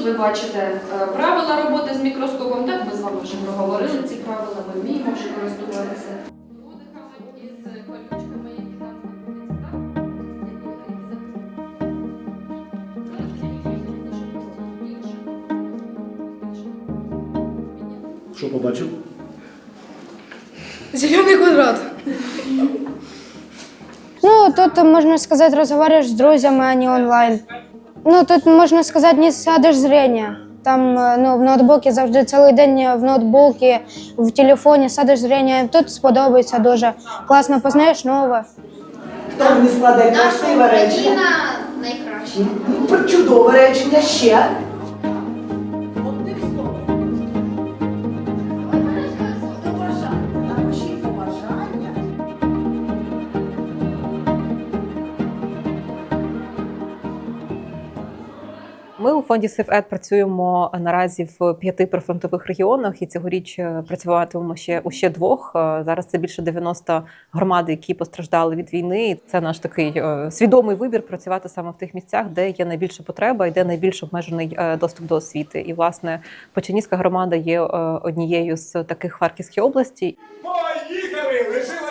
Тут ви бачите е, правила роботи з мікроскопом. Так, ми з вами вже проговорили ці правила, ми вміємо вже користуватися. Що побачив? Зеленый квадрат. Ну, тут, можно сказать, разговариваешь с друзьями, а не онлайн. Ну, тут, можна сказати, не садиш зрення. Там е, ну, в ноутбуці завжди цілий день в ноутбуці, в телефоні садиш зрення. Тут сподобається дуже. Класно познаєш нове. Хто не складає красиве речення? найкраща. М, Чудове речення ще. Ми у фонді SafeEd працюємо наразі в п'яти прифронтових регіонах, і цьогоріч е, працюватимемо ще у ще двох. Е, Зараз це більше 90 громад, які постраждали від війни. Це наш такий е, свідомий вибір працювати саме в тих місцях, де є найбільша потреба і де найбільш обмежений доступ до освіти. І власне Починівська громада є однією з таких Харківській області. Поїхали! Лишилося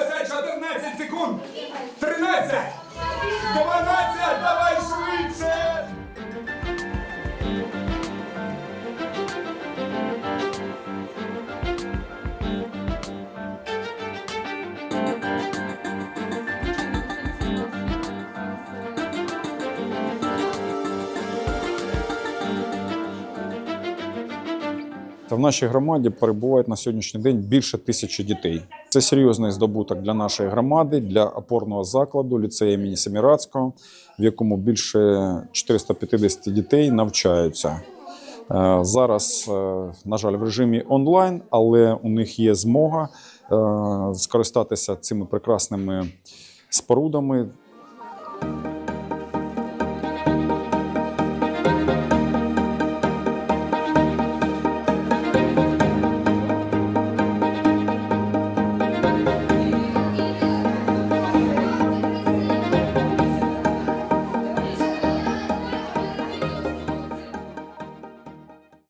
Та в нашій громаді перебувають на сьогоднішній день більше тисячі дітей. Це серйозний здобуток для нашої громади, для опорного закладу ліцею імені Семірадського, в якому більше 450 дітей навчаються. Е, Зараз, е, на жаль, в режимі онлайн, але у них є змога е, скористатися цими прекрасними спорудами,